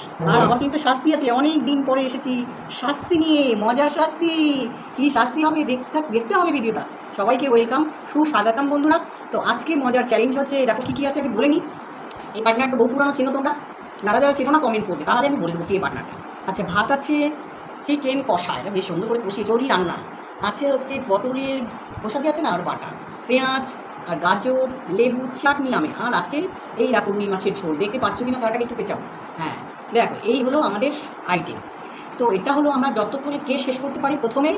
করছি আর আমার কিন্তু শাস্তি আছে অনেক দিন পরে এসেছি। শাস্তি নিয়ে মজার শাস্তি। কি শাস্তি হবে দেখতে থাক- দেখতে হবে ভিডিওটা। সবাইকে ওয়েলকাম সুস্বাগতম বন্ধুরা। তো আজকে মজার চ্যালেঞ্জ হচ্ছে দেখো কী কী আছে আমি বলে নিই। এই পার্টনারটা বহু পুরানো চেনো তোমরা? যারা যারা চেনো না কমেন্ট করবে। তাহলে আমি বলে দেবো কে পার্টনারটা আচ্ছা ভাত আছে চিকেন কষা এটা বেশ সুন্দর করে কষিয়ে চড়ি রান্না। আছে হচ্ছে পটলের কষাচি আছে না আর বাটা। পেঁয়াজ আর গাজর লেবু চাটনি আমে। আর আছে এই রুই মাছের ঝোল। দেখতে পাচ্ছ কিনা? তারটাকে একটু পেঁচাও। হ্যাঁ। দেখো এই হলো আমাদের আইটেম তো এটা হলো আমরা যতক্ষণে কে শেষ করতে পারি প্রথমে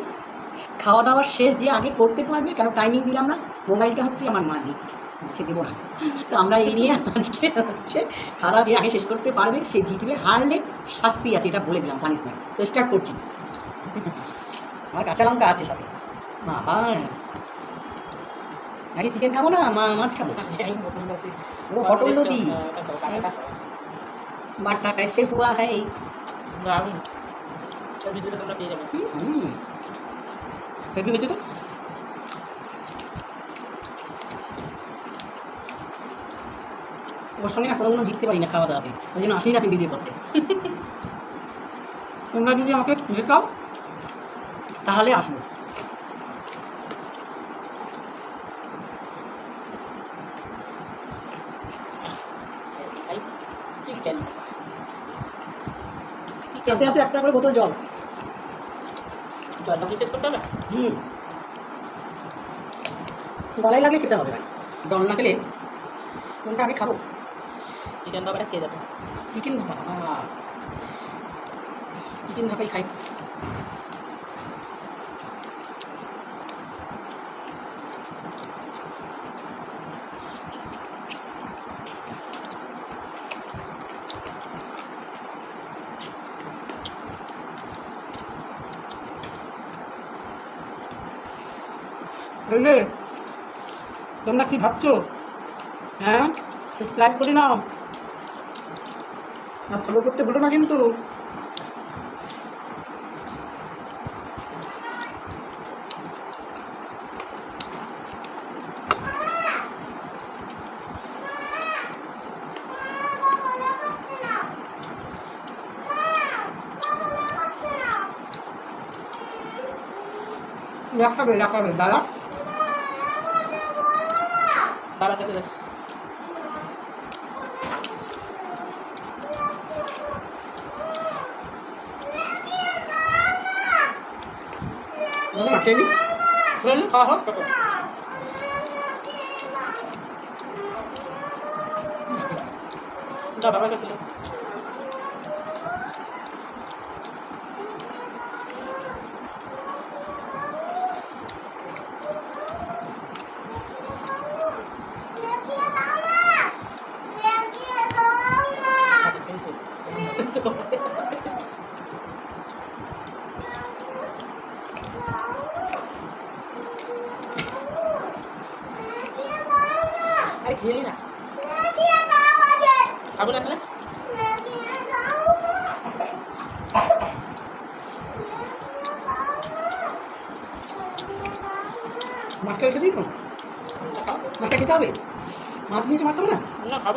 খাওয়া দাওয়ার শেষ যে আগে করতে পারবে কেন টাইমিং দিলাম না মোবাইলটা হচ্ছে আমার মা দিচ্ছে হচ্ছে দেবো না। তো আমরা এই নিয়ে আজকে হচ্ছে খাওয়া যে আগে শেষ করতে পারবে সে জিতবে হারলে শাস্তি আছে এটা বলে দিলাম পানিশমেন্ট তো স্টার্ট করছি। আমার কাঁচা লঙ্কা আছে সাথে। বাবা আগে চিকেন খাব না মাছ খাব। পটল নদী। बाटा कैसे हुआ है ভিডিওটা তোমরা পেয়ে যাবে হুম হেভি হয়েছে তো ওর সঙ্গে না কোনোদিনও জিততে পারি না খাওয়া দাওয়াতে ওই জন্য আসি না আমি ভিডিও করতে তোমরা যদি আমাকে জেতাও তাহলে আসবো চিকেন হাতে হাতে একটা করে বোতল জল। জলটা কি শেষ করতে হবে? হুম। গলায় লাগলে খেতে হবে জল না খেলে? কোনটা আগে খাব? চিকেন বাবাটা খেয়ে যাবে চিকেন ভাপা চিকেন ভাপাই খাই। বুঝলে তোমরা কি ভাবছ? হ্যাঁ? সাবস্ক্রাইব করে নাও। আর ফলো করতে ভুলো না কিন্তু। রাখাবে রাখাবে দাদা বাবার কাছে যাবে দাদা মাছেনি খাওয়া হোক? বাবার কাছে আরে খেয়ে না। খাব না তাহলে? মাছটা খেতে দিই তো? মাছটা খেতে হবে? মাছ নিয়েছো মাছ খাবে না? না খাব।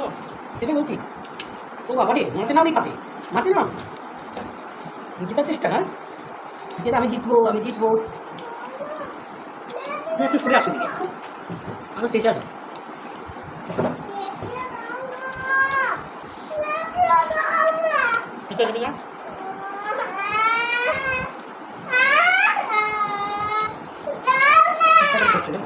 সেটা বলছি। ও বাবা রে মাছে নাও নি পাতে মাছে নাও চেষ্টা না যেটা আমি জিতবো আমি জিতবো তুমি একটু সরে আসো দিকে আরও চেষ্টা আসো পিঠা দেবে না করছে না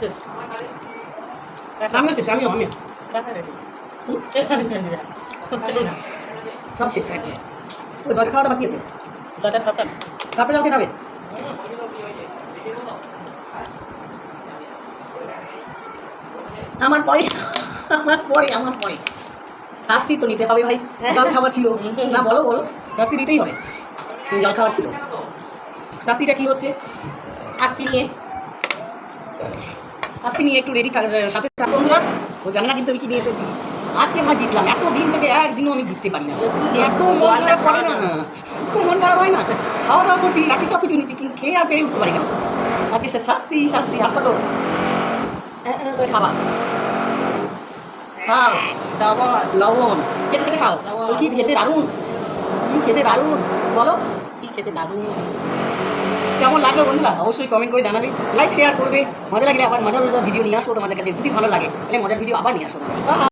শেষ আমিও শেষ আমিও সব শেষ তো জল খাওয়া বাকি আছে? দাদা থাকান তারপরে খাবে? আমার পরে আমার পরে আমার পরে। শাস্তি তো নিতে হবে ভাই। জল খাওয়া ছিল। না বলো বলো। শাস্তি নিতেই হবে। জল খাওয়া ছিল। শাস্তিটা কি হচ্ছে? আসছি নিয়ে। আসছি নিয়ে একটু রেডি সাথে বন্ধুরা ও জানে কিন্তু আমি কি নিয়ে এসেছি। আজকে ভাই জিতলাম। এত দিন থেকে একদিনও আমি জিততে পারি না। এত মন খারাপ করে না। খুব মন খারাপ হয় না। খাওয়া দাওয়া করছি একই সব কিছু নিচ্ছি কিন্তু খেয়ে আর পেরে উঠতে পারি না। আজকে সে শাস্তি শাস্তি হাত তো খাবা খাও। তারপর লবণ। খেতে খেতে খাও। বলছি খেতে দারুণ? কি খেতে দারুণ? বলো। কি খেতে দারুণ? কেমন লাগবে বন্ধুরা? অবশ্যই কমেন্ট করে জানাবে লাইক শেয়ার করবে। মজা লাগলে আবার মজার ভিডিও নিয়ে আসব তোমাদের কাছে। যদি ভালো লাগে, তাহলে মজার ভিডিও আবার নিয়ে আসব।